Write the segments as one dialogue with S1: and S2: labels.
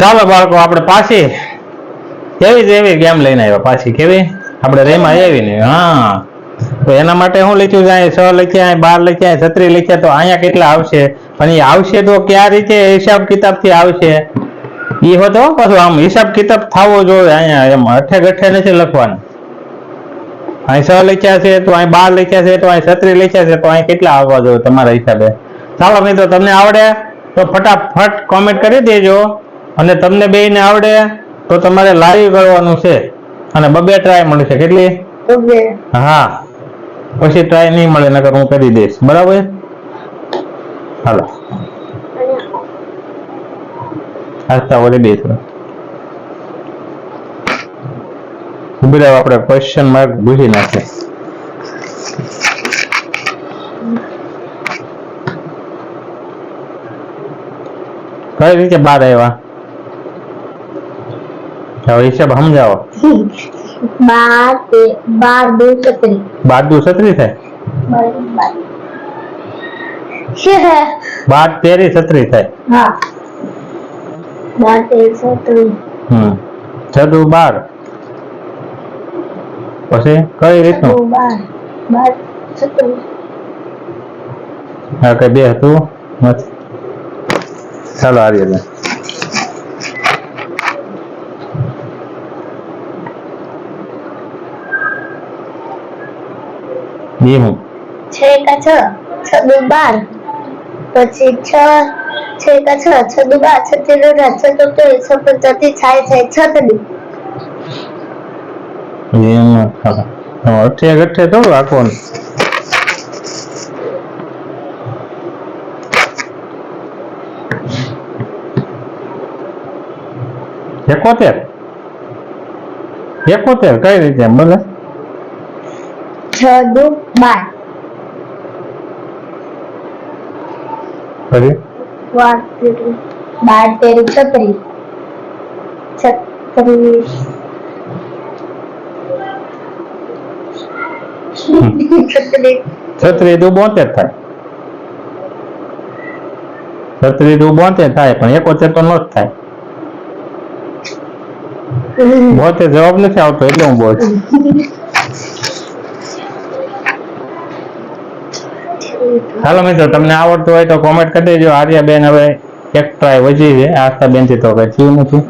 S1: ચાલો બાળકો આપણે પાછી કેવી જેવી ગેમ લઈને આવ્યા પાછી કેવી? આપણે રેમાં આવી ને હા. તો એના માટે હું લખ્યું છે અહીં છ લખ્યા બાર લખ્યા છત્રી લખ્યા તો અહીંયા કેટલા આવશે? પણ એ આવશે તો કયા રીતે? હિસાબ કિતાબથી આવશે. એ હોતો પાછું આમ હિસાબ કિતાબ થવો જોઈએ અહીંયા એમ અઠે ગઠે નથી લખવાનું. અહીં છ લખ્યા છે તો અહીં બાર લખ્યા છે તો અહીં છત્રી લખ્યા છે તો અહીં કેટલા આવવા જોઈએ તમારા હિસાબે? ચાલો મિત્રો તમને આવડે તો ફટાફટ કોમેન્ટ કરી દેજો. અને તમને બેયને આવડે તો તમારે લાઈવ કરવાનું છે. અને બબે ટ્રાય મળશે કેટલી? હા. પછી ટ્રાય નહીં મળે નકર હું કરી દઈશ. બરાબર? હાલો. આસ્તા વળી દઈશું ઊભી રહ્યો આપણે ક્વેશ્ચન માર્ક ભૂલી નાખે કઈ રીતે બાર આવ્યા? હવે હિસાબ સમજાવો
S2: બાર બાર દુ છત્રીસ
S1: બાર દુ છત્રી થાય
S2: બાર
S1: તેરી છત્રી થાય
S2: હા બાર તેર છત્રીસ
S1: હમ છદુ બાર પછી કઈ રીતનું
S2: બાર
S1: હા કઈ બે હતું નથી ચાલો આવી હું
S2: છ એકા છ છ દુ બાર. પછી છ છ એકા છ છ દુ બાર છત્રીસ અઢાર છ તો તેર છ પંચોતેર છાય છાય છત્રીસ
S1: એમ અઠે અઠે તો રાખવાનું. એકોતેર. એકોતેર કઈ રીતે બોલે?
S2: છ દુ બાર
S1: ફરી
S2: બાર તેરી બાર તેરી છત્રીસ છત્રીસ છત્રીસ
S1: છત્રી દુ બોતેર થાય છત્રી દુ બોતેર થાય પણ એકોતેર તો નો જ થાય. બોતેર જવાબ નથી આવતો એટલે હું બોલ ચાલો મિત્રો, તમને આવડતું હોય તો કોમેન્ટ કરી દેજો. આર્યાબેન હવે એક ટ્રાય વધી છે. આસ્થાબેનથી તો કઈ થયું નથી.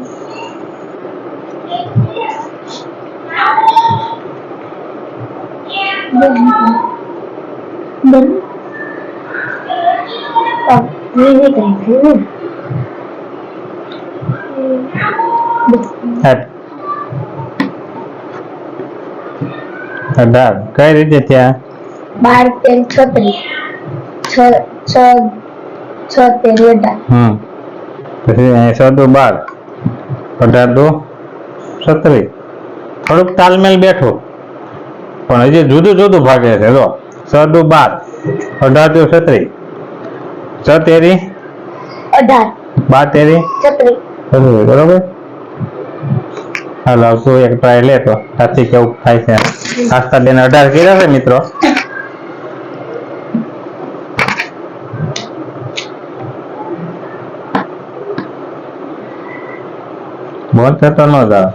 S1: કઈ રીતે થયા?
S2: બાર તેર છત્રીસ છ છ છ તેર અઢાર
S1: હમ. પછી અહીં સદુ બાર. અઢાર દો છત્રીસ થોડુંક તાલમેલ બેઠો. પણ હજી જુદું જુદું ભાગે છે. જો સદુ બાર અઢાર દો છત્રીસ છ તેરી
S2: અઢાર.
S1: બાર તેરી.
S2: છત્રીસ
S1: બરોબર? હાલો આવશું એક ટ્રાય લે તો સાચી કેવું થાય છે. આસ્થા બેન અઢાર કર્યા છે મિત્રો. બોલશે થતો ન હતો આવે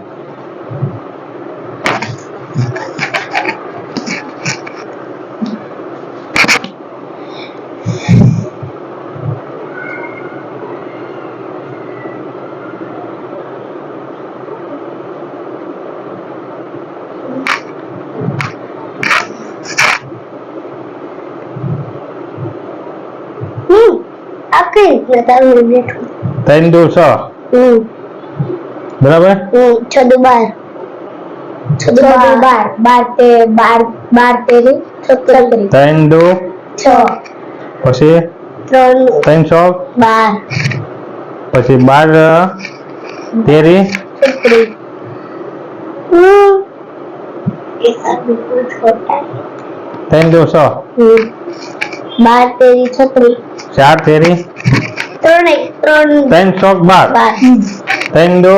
S2: હમ આ કઈ રીતના તારું
S1: ત્રણ દુ
S2: હમ.
S1: બરાબર?
S2: હમ છ બાર છ બાર બાર તે બાર બાર તેરી છત્રીસ
S1: ત્રણ દુ.
S2: છ.
S1: પછી?
S2: ત્રણ
S1: ત્રણ સો
S2: બાર.
S1: પછી બાર તેરી
S2: છત્રીસ
S1: ત્રણ દો છ.
S2: બાર તેરી છત્રીસ
S1: ચાર તેરી
S2: ત્રણ ત્રણ
S1: ત્રણ બાર.
S2: બાર.
S1: ત્રણ દો.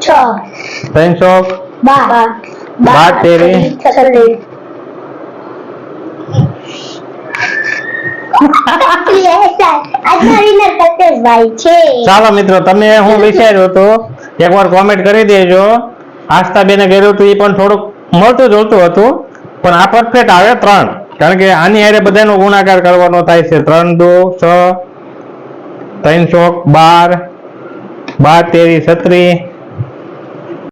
S2: છ.
S1: ત્રણ ચોક?
S2: બાર.
S1: બાર તેરી? ચાલો મિત્રો તમે હું વિચાર્યું હતું એકવાર કોમેન્ટ કરી દેજો. આસ્થા બેને કર્યું હતું એ પણ થોડુંક મળતું જોતું હતું પણ આ પરફેક્ટ આવે ત્રણ. કારણ કે આની હારે બધાનો ગુણાકાર કરવાનો થાય છે. ત્રણ દો છ ત્રણ ચોક બાર બાર તેરી છત્રીસ